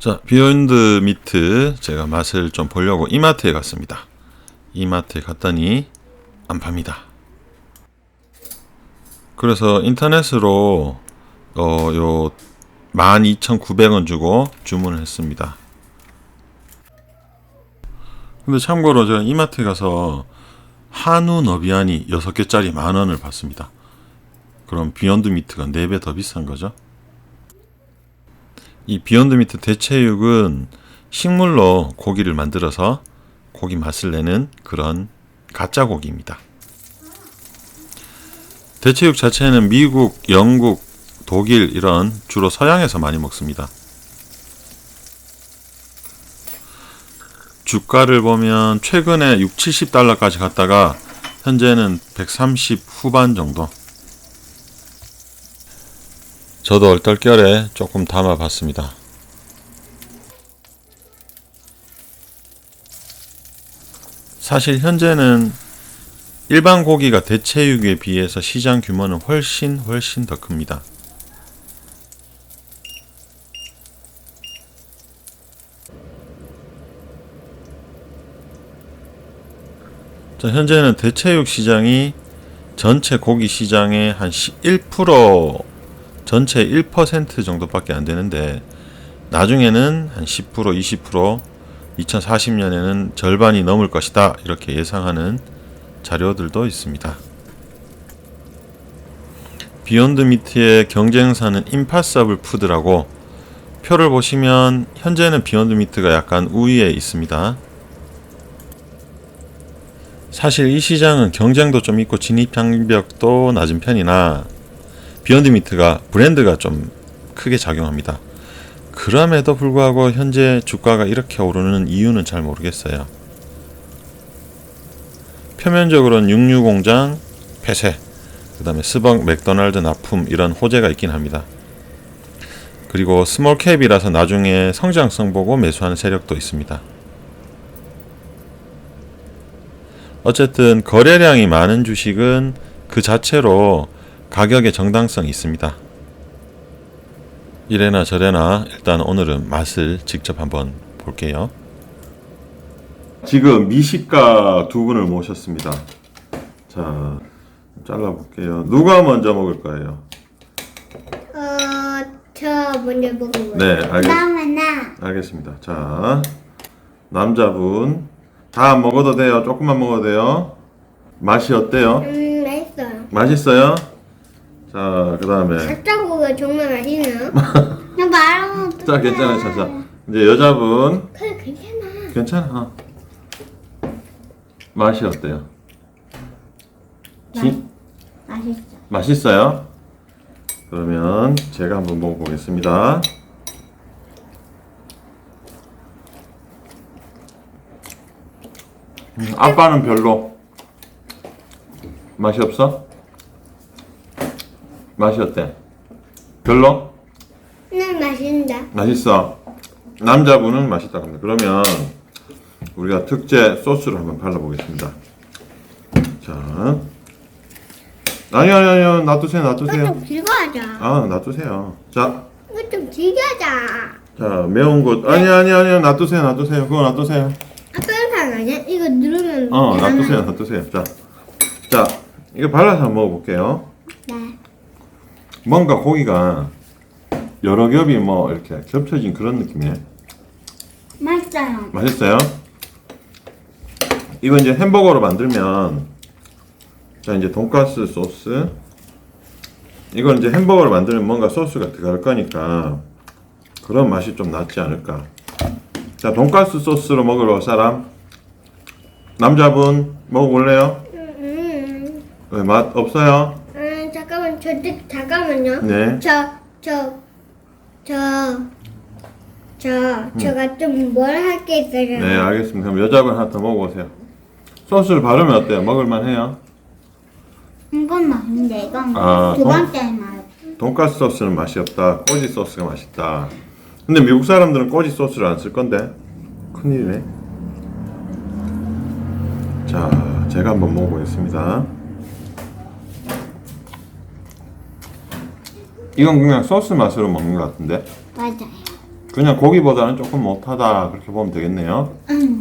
자, 비욘드 미트 제가 맛을 좀 보려고 이마트에 갔습니다. 이마트에 갔더니 안 팝니다. 그래서 인터넷으로 어, 요 12,900원 주고 주문을 했습니다. 근데 참고로 제가 이마트에 가서 한우 너비아니 6개짜리 만 원을 받습니다. 그럼 비욘드 미트가 4배 더 비싼 거죠? 이 비욘드 미트 대체육은 식물로 고기를 만들어서 고기 맛을 내는 그런 가짜 고기입니다. 대체육 자체는 미국, 영국, 독일 이런 주로 서양에서 많이 먹습니다. 주가를 보면 최근에 6, 70달러까지 갔다가 현재는 130 후반 정도. 저도 얼떨결에 조금 담아봤습니다. 사실 현재는 일반 고기가 대체육에 비해서 시장 규모는 훨씬 훨씬 더 큽니다. 자, 현재는 대체육 시장이 전체 고기 시장의 한 1% 전체 1% 정도밖에 안 되는데 나중에는 한 10% 20% 2040년에는 절반이 넘을 것이다 이렇게 예상하는 자료들도 있습니다. 비욘드 미트의 경쟁사는 임파서블 푸드라고 표를 보시면 현재는 비욘드 미트가 약간 우위에 있습니다. 사실 이 시장은 경쟁도 좀 있고 진입 장벽도 낮은 편이나 비욘드 미트가 브랜드가 좀 크게 작용합니다. 그럼에도 불구하고 현재 주가가 이렇게 오르는 이유는 잘 모르겠어요. 표면적으로는 육류 공장 폐쇄, 그 다음에 스벅 맥도날드 납품 이런 호재가 있긴 합니다. 그리고 스몰 캡이라서 나중에 성장성 보고 매수하는 세력도 있습니다. 어쨌든 거래량이 많은 주식은 그 자체로 가격의 정당성이 있습니다. 이래나 저래나 일단 오늘은 맛을 직접 한번 볼게요. 지금 미식가 두 분을 모셨습니다. 자, 잘라볼게요. 누가 먼저 먹을 거예요? 어, 저 먼저 먹어요. 네, 알겠, 그다음에 나. 알겠습니다. 자, 남자분 다안 먹어도 돼요. 조금만 먹어도 돼요. 맛이 어때요? 음, 맛있어요. 맛있어요? 자, 그 다음에 가짜고가 정말 맛있네요. 나 말하면 어떡해. 자, 괜찮아요. 자, 자. 이제 여자분 그래, 괜찮아. 괜찮아. 어. 맛이 어때요? 지, 맛있어. 맛있어요? 그러면 제가 한번 먹어보겠습니다. 음, 아빠는 별로. 맛이 없어? 맛이 어때? 별로? 난 맛있는데. 맛있어. 남자분은 맛있다고 합니다. 그러면 우리가 특제 소스를 한번 발라보겠습니다. 자. 아니요, 아니요, 아니요. 놔두세요, 이거 놔두세요. 좀 길게 하자. 아, 놔두세요. 자, 이거 좀 길게 하자. 자, 매운 것. 아니, 아니, 아니요. 놔두세요, 놔두세요. 그거 놔두세요. 아까 상 아니야? 이거 누르면. 어. 놔두세요, 놔두세요. 자, 자, 이거 발라서 한번 먹어볼게요. 네. 뭔가 고기가 여러 겹이 뭐 이렇게 겹쳐진 그런 느낌이에요. 맛있어요. 맛있어요? 이거 이제 햄버거로 만들면 자 이제 돈가스 소스 이걸 이제 햄버거로 만들면 뭔가 소스가 들어갈 거니까 그런 맛이 좀 낫지 않을까 자 돈가스 소스로 먹으러 사람 남자분 먹어볼래요? 음, 음. 왜맛 없어요? 저, 잠깐만요. 네 저, 저, 저, 저, 제가 좀 뭘 할 게 있어요. 네, 알겠습니다. 그럼 여자분 하나 더 먹어보세요. 소스를 바르면 어때요? 먹을만 해요? 이건 맛있는데 이건 아, 두 어? 번째 맛. 돈가스 소스는 맛이 없다. 꼬지 소스가 맛있다. 근데 미국 사람들은 꼬지 소스를 안 쓸 건데 큰일이네. 자, 제가 한번 먹어보겠습니다. 이건 그냥 소스 맛으로 먹는 것 같은데. 맞아요. 그냥 고기보다는 조금 못하다 그렇게 보면 되겠네요. 응.